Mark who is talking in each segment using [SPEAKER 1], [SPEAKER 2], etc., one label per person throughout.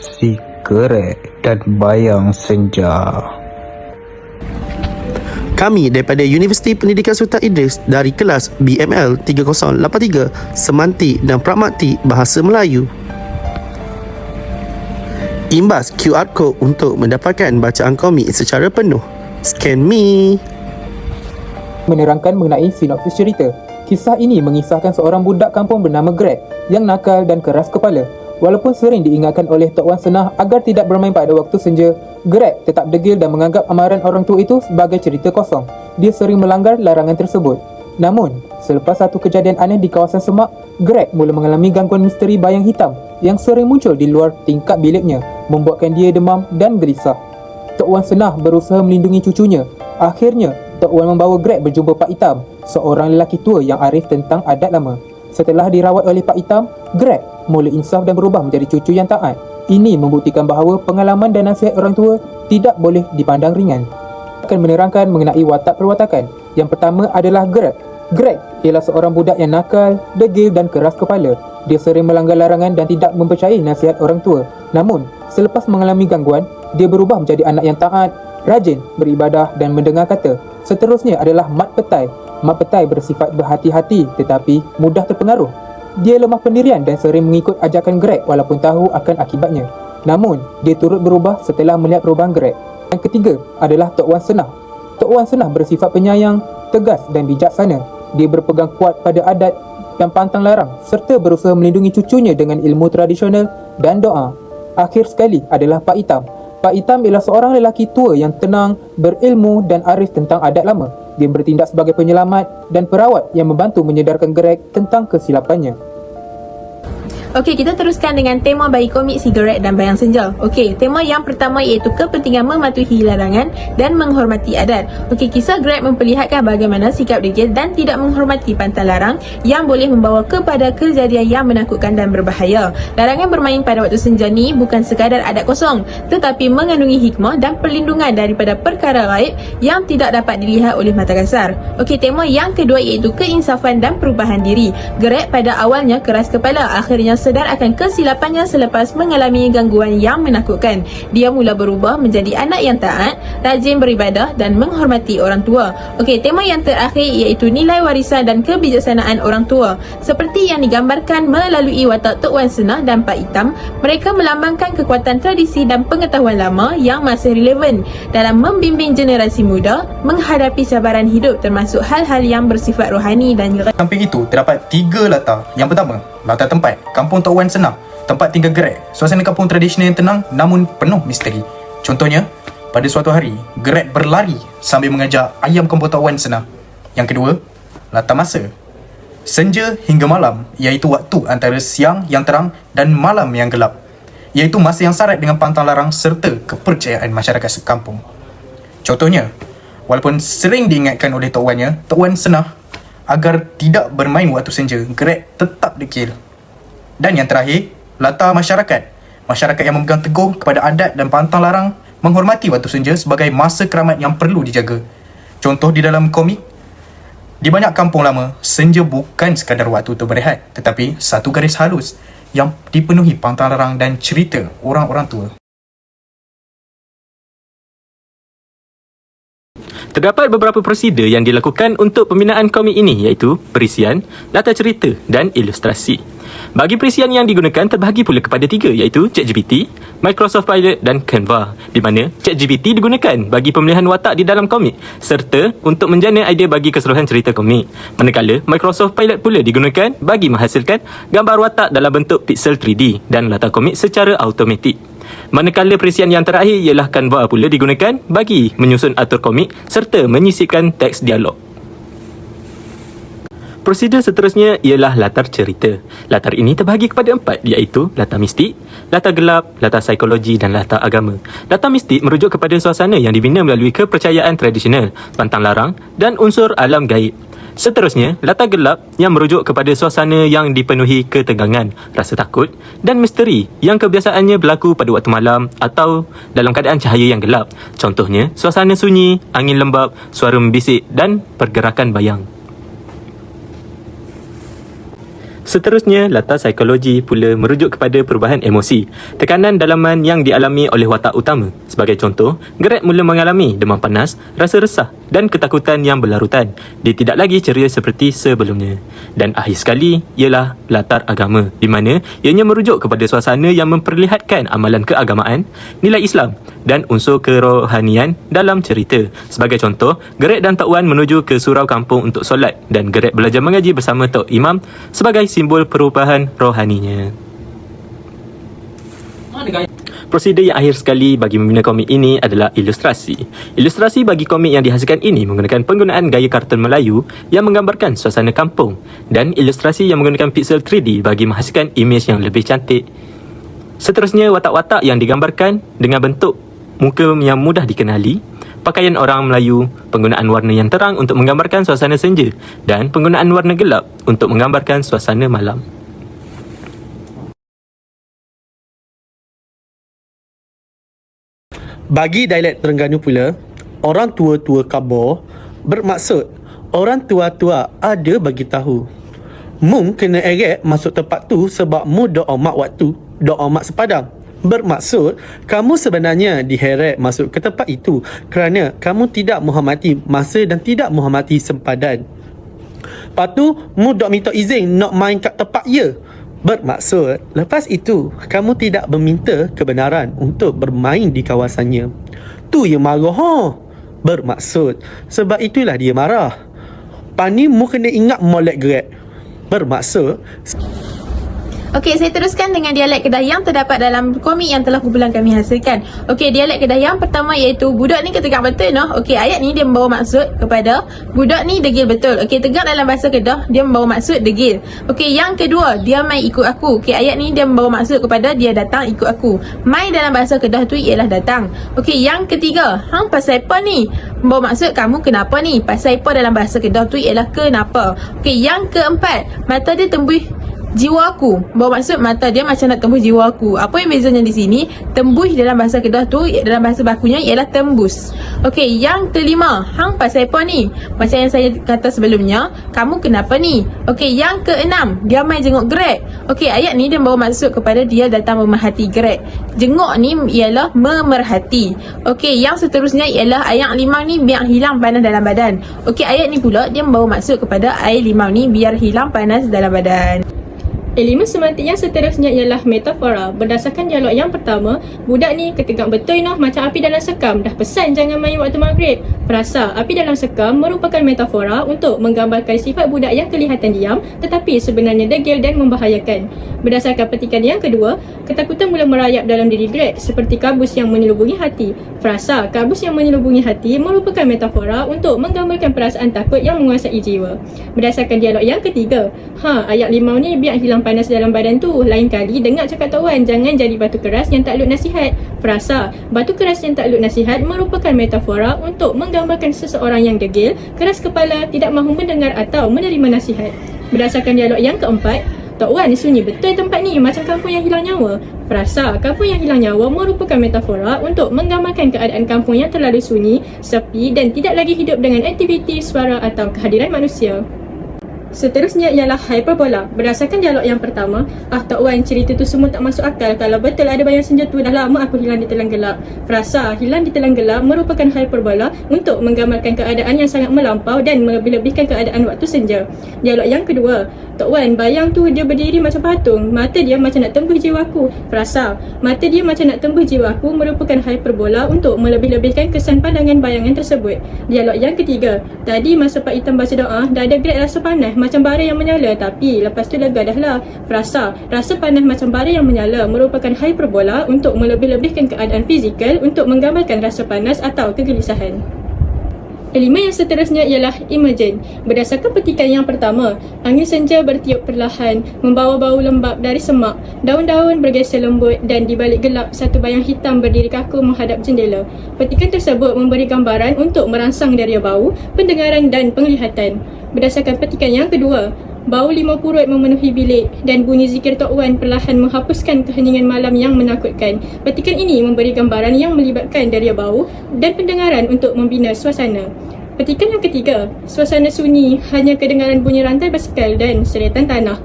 [SPEAKER 1] si Gerek dan Bayang Senja.
[SPEAKER 2] Kami daripada Universiti Pendidikan Sultan Idris dari kelas BML 3083 Semantik dan Pragmatik Bahasa Melayu. Imbas QR code untuk mendapatkan bacaan komik secara penuh. Scan me.
[SPEAKER 3] menerangkan mengenai sinopsis cerita. Kisah ini mengisahkan seorang budak kampung bernama Greg yang nakal dan keras kepala. Walaupun sering diingatkan oleh Tok Wan Senah agar tidak bermain pada waktu senja, Greg tetap degil dan menganggap amaran orang tua itu sebagai cerita kosong. Dia sering melanggar larangan tersebut. Namun, selepas satu kejadian aneh di kawasan semak, Greg mula mengalami gangguan misteri bayang hitam yang sering muncul di luar tingkap biliknya, membuatkan dia demam dan gelisah. Tok Wan Senah berusaha melindungi cucunya. Akhirnya, Tok Wan membawa Greg berjumpa Pak Hitam, seorang lelaki tua yang arif tentang adat lama. Setelah dirawat oleh Pak Hitam, Greg mula insaf dan berubah menjadi cucu yang taat. Ini membuktikan bahawa pengalaman dan nasihat orang tua tidak boleh dipandang ringan. Akan menerangkan mengenai watak perwatakan. Yang pertama adalah Greg. Greg ialah seorang budak yang nakal, degil dan keras kepala. Dia sering melanggar larangan dan tidak mempercayai nasihat orang tua. Namun, selepas mengalami gangguan, dia berubah menjadi anak yang taat, rajin, beribadah dan mendengar kata. Seterusnya adalah Mat Petai. Mat Petai bersifat berhati-hati tetapi mudah terpengaruh. Dia lemah pendirian dan sering mengikut ajakan Greg walaupun tahu akan akibatnya. Namun, dia turut berubah setelah melihat perubahan Greg. Yang ketiga adalah Tok Wan Senah. Tok Wan Senah bersifat penyayang, tegas dan bijaksana. Dia berpegang kuat pada adat dan pantang larang serta berusaha melindungi cucunya dengan ilmu tradisional dan doa. Akhir sekali adalah Pak Hitam. Pak Hitam ialah seorang lelaki tua yang tenang, berilmu dan arif tentang adat lama. Dia bertindak sebagai penyelamat dan perawat yang membantu menyedarkan Greg tentang kesilapannya.
[SPEAKER 4] Okey, kita teruskan dengan tema bagi komik Sigaret dan Bayang Senja. Okey, tema yang pertama iaitu kepentingan mematuhi larangan dan menghormati adat. Okey, kisah Greg memperlihatkan bagaimana sikap degil dan tidak menghormati pantang larang yang boleh membawa kepada kejadian yang menakutkan dan berbahaya. Larangan bermain pada waktu senja ni bukan sekadar adat kosong, tetapi mengandungi hikmah dan perlindungan daripada perkara gaib yang tidak dapat dilihat oleh mata kasar. Okey, tema yang kedua iaitu keinsafan dan perubahan diri. Greg pada awalnya keras kepala, akhirnya sedar akan kesilapannya selepas mengalami gangguan yang menakutkan. Dia mula berubah menjadi anak yang taat, rajin beribadah dan menghormati orang tua. Okey, tema yang terakhir iaitu nilai warisan dan kebijaksanaan orang tua. Seperti yang digambarkan melalui watak Tok Wan Senah dan Pak Hitam, mereka melambangkan kekuatan tradisi dan pengetahuan lama yang masih relevan dalam membimbing generasi muda menghadapi cabaran hidup termasuk hal-hal yang bersifat rohani dan
[SPEAKER 5] Samping itu, terdapat tiga latar. Yang pertama, latar tempat, Kampung Tok Wan Senang, tempat tinggal Greg. Suasana kampung tradisional yang tenang namun penuh misteri. Contohnya, pada suatu hari, Greg berlari sambil mengejar ayam kampung Tok Wan Senang. Yang kedua, latar masa. Senja hingga malam, iaitu waktu antara siang yang terang dan malam yang gelap. Iaitu masa yang syarat dengan pantang larang serta kepercayaan masyarakat sekampung. Contohnya, walaupun sering diingatkan oleh Tok Wannya, Tok Wan Senah agar tidak bermain waktu senja, Greg tetap degil. Dan yang terakhir, latar masyarakat. Masyarakat yang memegang teguh kepada adat dan pantang larang menghormati waktu senja sebagai masa keramat yang perlu dijaga. Contoh di dalam komik, di banyak kampung lama, senja bukan sekadar waktu untuk berehat, tetapi satu garis halus yang dipenuhi pantang larang dan cerita orang-orang tua.
[SPEAKER 6] Terdapat beberapa prosedur yang dilakukan untuk pembinaan komik ini iaitu perisian, latar cerita dan ilustrasi. Bagi perisian yang digunakan terbahagi pula kepada tiga iaitu ChatGPT, Microsoft Pilot dan Canva di mana ChatGPT digunakan bagi pemilihan watak di dalam komik serta untuk menjana idea bagi keseluruhan cerita komik. Manakala Microsoft Pilot pula digunakan bagi menghasilkan gambar watak dalam bentuk pixel 3D dan latar komik secara automatik. Manakala perisian yang terakhir ialah Canva pula digunakan bagi menyusun atur komik serta menyisipkan teks dialog. Prosedur seterusnya ialah latar cerita. Latar ini terbahagi kepada empat iaitu latar mistik, latar gelap, latar psikologi dan latar agama. Latar mistik merujuk kepada suasana yang dibina melalui kepercayaan tradisional, pantang larang dan unsur alam gaib. Seterusnya, latar gelap yang merujuk kepada suasana yang dipenuhi ketegangan, rasa takut dan misteri yang kebiasaannya berlaku pada waktu malam atau dalam keadaan cahaya yang gelap. Contohnya, suasana sunyi, angin lembap, suara membisik dan pergerakan bayang. Seterusnya, latar psikologi pula merujuk kepada perubahan emosi, tekanan dalaman yang dialami oleh watak utama. Sebagai contoh, Greg mula mengalami demam panas, rasa resah dan ketakutan yang berlarutan. Dia tidak lagi ceria seperti sebelumnya. Dan akhir sekali ialah latar agama, di mana ianya merujuk kepada suasana yang memperlihatkan amalan keagamaan, nilai Islam dan unsur kerohanian dalam cerita. Sebagai contoh, Greg dan Tok Wan menuju ke surau kampung untuk solat dan Greg belajar mengaji bersama Tok Imam sebagai simbol perubahan rohaninya. Prosedur yang akhir sekali bagi membina komik ini adalah ilustrasi. Ilustrasi bagi komik yang dihasilkan ini menggunakan penggunaan gaya kartun Melayu yang menggambarkan suasana kampung dan ilustrasi yang menggunakan pixel 3D bagi menghasilkan imej yang lebih cantik. Seterusnya, watak-watak yang digambarkan dengan bentuk muka yang mudah dikenali, pakaian orang Melayu, penggunaan warna yang terang untuk menggambarkan suasana senja dan penggunaan warna gelap untuk menggambarkan suasana malam.
[SPEAKER 2] Bagi dialek Terengganu pula, orang tua-tua kabur bermaksud orang tua-tua ada bagi tahu. Mung kena eret masuk tempat tu sebab mu doa mak waktu, doa mak sepadang. Bermaksud, kamu sebenarnya diheret masuk ke tempat itu kerana kamu tidak menghormati masa dan tidak menghormati sempadan. Lepas tu, mu dok minta izin nak main kat tempat ya. Bermaksud, lepas itu, kamu tidak meminta kebenaran untuk bermain di kawasannya. Tu yang marah, ha? Bermaksud, sebab itulah dia marah. Pani mu kena ingat molek gerak. Bermaksud,
[SPEAKER 4] Okey, saya teruskan dengan dialek Kedah yang terdapat dalam komik yang telah kumpulan kami hasilkan. Okey, dialek Kedah yang pertama iaitu budak ni ketegak betul noh. Okey, ayat ni dia membawa maksud kepada budak ni degil betul. Okey, tegak dalam bahasa Kedah dia membawa maksud degil. Okey, yang kedua, dia mai ikut aku. Okey, ayat ni dia membawa maksud kepada dia datang ikut aku. Mai dalam bahasa Kedah tu ialah datang. Okey, yang ketiga, hang pasal apa ni? Membawa maksud kamu kenapa ni? Pasal apa dalam bahasa Kedah tu ialah kenapa. Okey, yang keempat, mata dia tembus jiwa aku. Bawa maksud mata dia macam nak tembus jiwa aku. Apa yang bezanya di sini? Tembus dalam bahasa Kedah tu dalam bahasa bakunya ialah tembus. Okey, yang kelima, hang pasal apa ni? Macam yang saya kata sebelumnya, kamu kenapa ni? Okey, yang keenam, dia jenguk Greg. Okey, ayat ni dia bawa maksud kepada dia datang memerhati Greg. Jenguk ni ialah memerhati. Okey, yang seterusnya ialah ayat limau ni biar hilang panas dalam badan. Okey, ayat ni pula dia membawa maksud kepada air limau ni biar hilang panas dalam badan.
[SPEAKER 7] Elemen semantik yang seterusnya ialah metafora. Berdasarkan dialog yang pertama, budak ni ketegak betul noh macam api dalam sekam. Dah pesan jangan main waktu maghrib. Frasa, api dalam sekam merupakan metafora untuk menggambarkan sifat budak yang kelihatan diam tetapi sebenarnya degil dan membahayakan. Berdasarkan petikan yang kedua, ketakutan mula merayap dalam diri Greg seperti kabus yang menyelubungi hati. Frasa, kabus yang menyelubungi hati merupakan metafora untuk menggambarkan perasaan takut yang menguasai jiwa. Berdasarkan dialog yang ketiga, ha, ayat limau ni biar hilang panas dalam badan tu. Lain kali dengar cakap Tok Wan, jangan jadi batu keras yang tak lut nasihat. Frasa, batu keras yang tak lut nasihat merupakan metafora untuk menggambarkan seseorang yang degil, keras kepala, tidak mahu mendengar atau menerima nasihat. Berdasarkan dialog yang keempat, Tok Wan sunyi betul tempat ni macam kampung yang hilang nyawa. Frasa, kampung yang hilang nyawa merupakan metafora untuk menggambarkan keadaan kampung yang terlalu sunyi, sepi dan tidak lagi hidup dengan aktiviti, suara atau kehadiran manusia. Seterusnya ialah hyperbola. Berdasarkan dialog yang pertama, ah Tok Wan cerita tu semua tak masuk akal kalau betul ada bayang senja tu dah lama aku hilang di telang gelap. Frasa, hilang di telang gelap merupakan hyperbola untuk menggambarkan keadaan yang sangat melampau dan melebih-lebihkan keadaan waktu senja. Dialog yang kedua, Tok Wan bayang tu dia berdiri macam patung, mata dia macam nak tembus jiwaku. Frasa, mata dia macam nak tembus jiwaku merupakan hyperbola untuk melebih-lebihkan kesan pandangan bayangan tersebut. Dialog yang ketiga, tadi masa Pak Itam baca doa, dah ada grade rasa panas macam bara yang menyala tapi lepas tu lega dah lah. Frasa, rasa panas macam bara yang menyala merupakan hyperbola untuk melebih-lebihkan keadaan fizikal untuk menggambarkan rasa panas atau kegelisahan. Elemen yang seterusnya ialah emergent. Berdasarkan petikan yang pertama, angin senja bertiup perlahan, membawa bau lembap dari semak. Daun-daun bergeser lembut dan di balik gelap, satu bayang hitam berdiri kaku menghadap jendela. Petikan tersebut memberi gambaran untuk merangsang dari bau, pendengaran dan penglihatan. Berdasarkan petikan yang kedua, Bau lima purut memenuhi bilik dan bunyi zikir Tok Wan perlahan menghapuskan keheningan malam yang menakutkan. Petikan ini memberi gambaran yang melibatkan daria bau dan pendengaran untuk membina suasana. Petikan yang ketiga, suasana sunyi hanya kedengaran bunyi rantai basikal dan seretan tanah.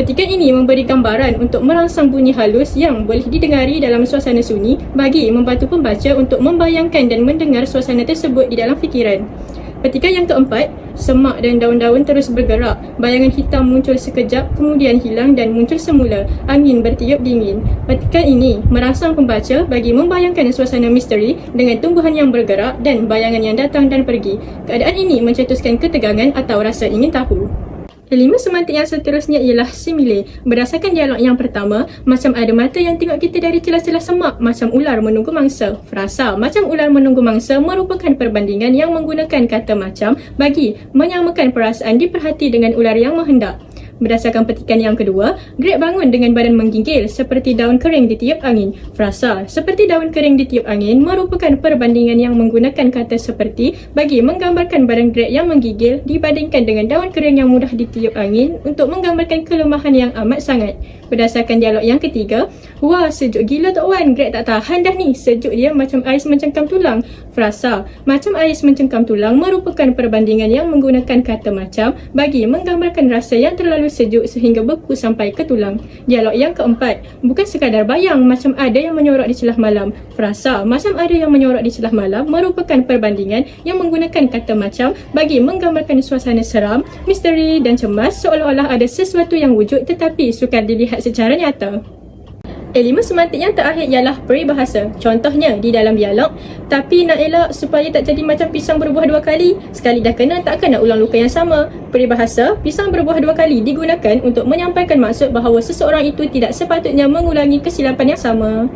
[SPEAKER 7] Petikan ini memberi gambaran untuk merangsang bunyi halus yang boleh didengari dalam suasana sunyi bagi membantu pembaca untuk membayangkan dan mendengar suasana tersebut di dalam fikiran. Petikan yang keempat, semak dan daun-daun terus bergerak. Bayangan hitam muncul sekejap, kemudian hilang dan muncul semula. Angin bertiup dingin. Petikan ini merangsang pembaca bagi membayangkan suasana misteri dengan tumbuhan yang bergerak dan bayangan yang datang dan pergi. Keadaan ini mencetuskan ketegangan atau rasa ingin tahu. Elemen semantik yang seterusnya ialah simile. Berdasarkan dialog yang pertama, macam ada mata yang tengok kita dari celah-celah semak, macam ular menunggu mangsa. Frasa, macam ular menunggu mangsa merupakan perbandingan yang menggunakan kata macam bagi menyamakan perasaan diperhati dengan ular yang menghendak. Berdasarkan petikan yang kedua, Greg bangun dengan badan menggigil seperti daun kering ditiup angin. Frasa, seperti daun kering ditiup angin merupakan perbandingan yang menggunakan kata seperti bagi menggambarkan badan Greg yang menggigil dibandingkan dengan daun kering yang mudah ditiup angin untuk menggambarkan kelemahan yang amat sangat. Berdasarkan dialog yang ketiga, Wah, sejuk gila Tok Wan. Greg tak tahan dah ni. Sejuk dia macam ais mencengkam tulang. Frasa, macam ais mencengkam tulang merupakan perbandingan yang menggunakan kata macam bagi menggambarkan rasa yang terlalu sejuk sehingga beku sampai ke tulang. Dialog yang keempat, bukan sekadar bayang macam ada yang menyorok di celah malam. Frasa, macam ada yang menyorok di celah malam merupakan perbandingan yang menggunakan kata macam bagi menggambarkan suasana seram, misteri dan cemas seolah-olah ada sesuatu yang wujud tetapi sukar dilihat secara nyata. Elemen semantik yang terakhir ialah peribahasa. Contohnya di dalam dialog, tapi nak elak supaya tak jadi macam pisang berbuah dua kali. Sekali dah kena takkan nak ulang luka yang sama. Peribahasa, pisang berbuah dua kali digunakan untuk menyampaikan maksud bahawa seseorang itu tidak sepatutnya mengulangi kesilapan yang sama.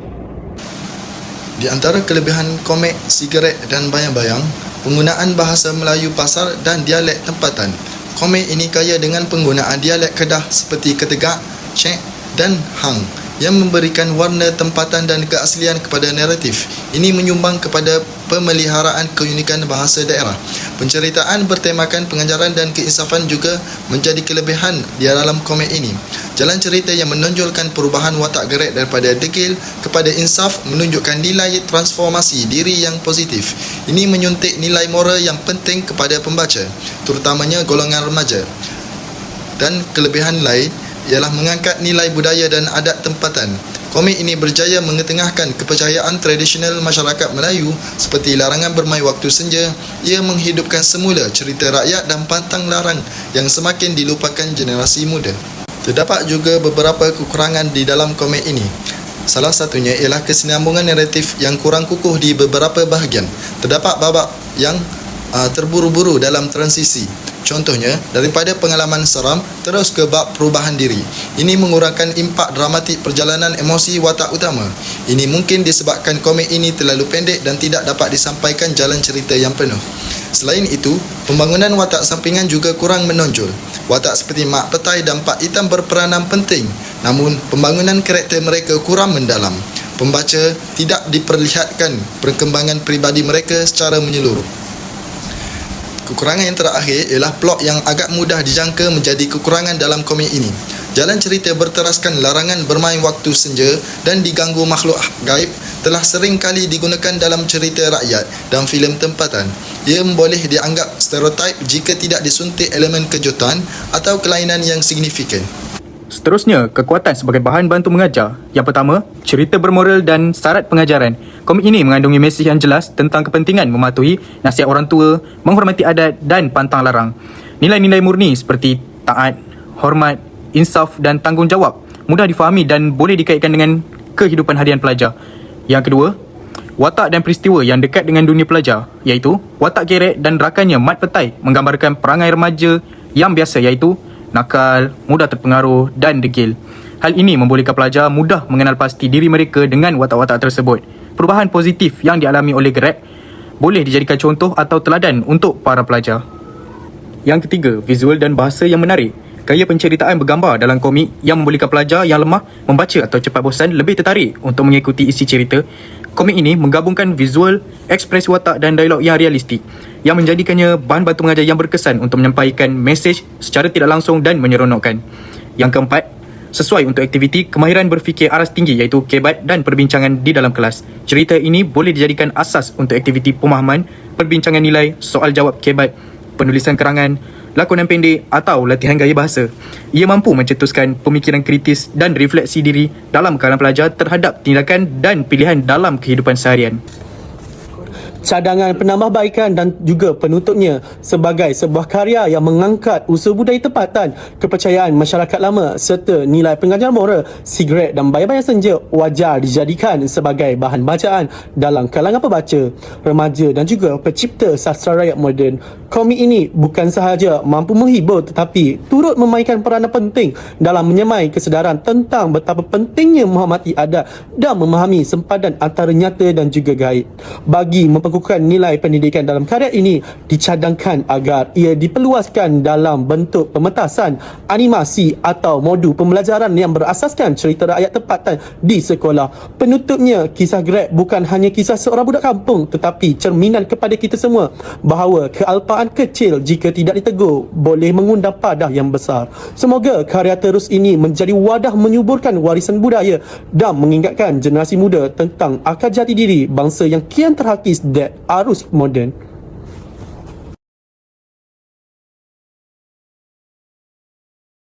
[SPEAKER 8] Di antara kelebihan komik, sigaret dan bayang-bayang, penggunaan bahasa Melayu pasar dan dialek tempatan. Komik ini kaya dengan penggunaan dialek Kedah seperti ketegak, cek dan hang yang memberikan warna tempatan dan keaslian kepada naratif. Ini menyumbang kepada pemeliharaan keunikan bahasa daerah. Penceritaan bertemakan pengajaran dan keinsafan juga menjadi kelebihan di dalam komik ini. Jalan cerita yang menonjolkan perubahan watak gerak daripada degil kepada insaf menunjukkan nilai transformasi diri yang positif. Ini menyuntik nilai moral yang penting kepada pembaca, terutamanya golongan remaja. Dan kelebihan lain ialah mengangkat nilai budaya dan adat tempatan. Komik ini berjaya mengetengahkan kepercayaan tradisional masyarakat Melayu seperti larangan bermain waktu senja. Ia menghidupkan semula cerita rakyat dan pantang larang yang semakin dilupakan generasi muda. Terdapat juga beberapa kekurangan di dalam komik ini. Salah satunya ialah kesinambungan naratif yang kurang kukuh di beberapa bahagian. Terdapat babak yang uh, terburu-buru dalam transisi. Contohnya, daripada pengalaman seram terus ke bab perubahan diri. Ini mengurangkan impak dramatik perjalanan emosi watak utama. Ini mungkin disebabkan komik ini terlalu pendek dan tidak dapat disampaikan jalan cerita yang penuh. Selain itu, pembangunan watak sampingan juga kurang menonjol. Watak seperti Mak Petai dan Pak Hitam berperanan penting, namun pembangunan karakter mereka kurang mendalam. Pembaca tidak diperlihatkan perkembangan peribadi mereka secara menyeluruh. Kekurangan yang terakhir ialah plot yang agak mudah dijangka menjadi kekurangan dalam komik ini. Jalan cerita berteraskan larangan bermain waktu senja dan diganggu makhluk gaib telah sering kali digunakan dalam cerita rakyat dan filem tempatan. Ia boleh dianggap stereotip jika tidak disuntik elemen kejutan atau kelainan yang signifikan.
[SPEAKER 5] Seterusnya, kekuatan sebagai bahan bantu mengajar. Yang pertama, cerita bermoral dan syarat pengajaran. Komik ini mengandungi mesej yang jelas tentang kepentingan mematuhi nasihat orang tua, menghormati adat dan pantang larang. Nilai-nilai murni seperti taat, hormat, insaf dan tanggungjawab mudah difahami dan boleh dikaitkan dengan kehidupan harian pelajar. Yang kedua, watak dan peristiwa yang dekat dengan dunia pelajar iaitu watak kerek dan rakannya Mat Petai menggambarkan perangai remaja yang biasa iaitu nakal, mudah terpengaruh dan degil. Hal ini membolehkan pelajar mudah mengenal pasti diri mereka dengan watak-watak tersebut. Perubahan positif yang dialami oleh Greg boleh dijadikan contoh atau teladan untuk para pelajar. Yang ketiga, visual dan bahasa yang menarik. Gaya penceritaan bergambar dalam komik yang membolehkan pelajar yang lemah membaca atau cepat bosan lebih tertarik untuk mengikuti isi cerita. Komik ini menggabungkan visual, ekspresi watak dan dialog yang realistik yang menjadikannya bahan bantu mengajar yang berkesan untuk menyampaikan mesej secara tidak langsung dan menyeronokkan. Yang keempat, sesuai untuk aktiviti kemahiran berfikir aras tinggi iaitu kebat dan perbincangan di dalam kelas. Cerita ini boleh dijadikan asas untuk aktiviti pemahaman, perbincangan nilai, soal jawab kebat, penulisan kerangan, lakonan pendek atau latihan gaya bahasa. Ia mampu mencetuskan pemikiran kritis dan refleksi diri dalam kalangan pelajar terhadap tindakan dan pilihan dalam kehidupan seharian.
[SPEAKER 2] Cadangan penambahbaikan dan juga penutupnya sebagai sebuah karya yang mengangkat usaha budaya tempatan, kepercayaan masyarakat lama serta nilai pengajaran moral, sigaret dan bayang-bayang senja wajar dijadikan sebagai bahan bacaan dalam kalangan pembaca, remaja dan juga pencipta sastra rakyat moden. Komik ini bukan sahaja mampu menghibur tetapi turut memainkan peranan penting dalam menyemai kesedaran tentang betapa pentingnya menghormati adat dan memahami sempadan antara nyata dan juga gaib. Bagi memperkukuhkan nilai pendidikan dalam karya ini dicadangkan agar ia diperluaskan dalam bentuk pementasan, animasi atau modul pembelajaran yang berasaskan cerita rakyat tempatan di sekolah. Penutupnya, kisah Greg bukan hanya kisah seorang budak kampung tetapi cerminan kepada kita semua bahawa kealpaan kecil jika tidak ditegur boleh mengundang padah yang besar. Semoga karya terus ini menjadi wadah menyuburkan warisan budaya dan mengingatkan generasi muda tentang akar jati diri bangsa yang kian terhakis dan arus moden.